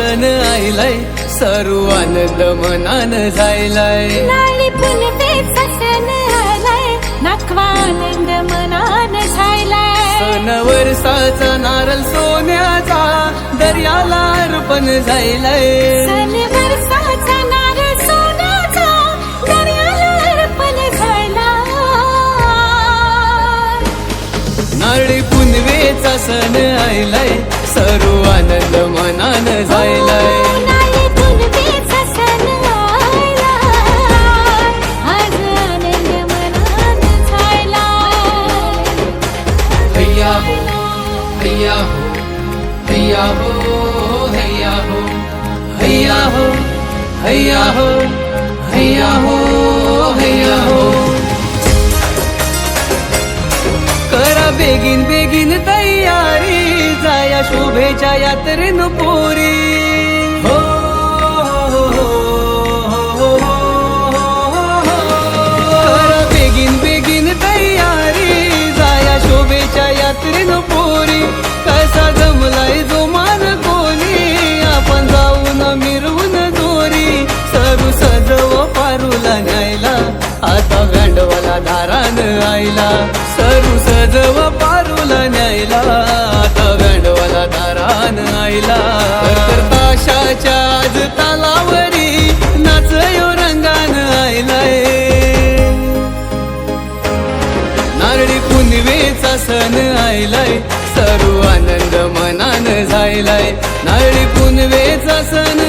सण आयलाय सर्व आनंद मनान जायलाय आनंद मनान झालाय सण वर्षाचा नारळ सोन्याचा दर्याला अर्पण जायलाय. सण वर्षाचा नारळ सोन्याचा दर्याला अर्पण झाला नारळी पुनवेचा सण आयलाय सर्व आनंद मनान जायलाय हैया हो हैया हो हैया हो हैया हो हैया हो हैया हो हैया हो हैया हो. करा बेगीन बेगीन तयारी. जाया शोभेच्या यात्रेन पोरी. हो, हो, हो, हो बेगीन बेगीन तयारी जाया शोभेच्या यात्रेन पोरी. कसा जमलाय जो मान कोणी आपण जाऊन मिरवून दोरी. सरू सजव पारूला न्यायला आता गांडवाला धारान आईला सरू सजव पारूला न्यायला. आईला. ताशाच्या आज तालावरी नाचयो रंगान आईलाय. नारळी पुनवेचा सण आयलाय सर्व आनंद मनान जायलाय नारळी पुनवेचा सण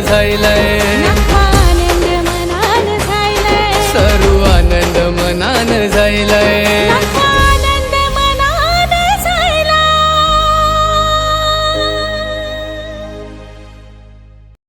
झालंय.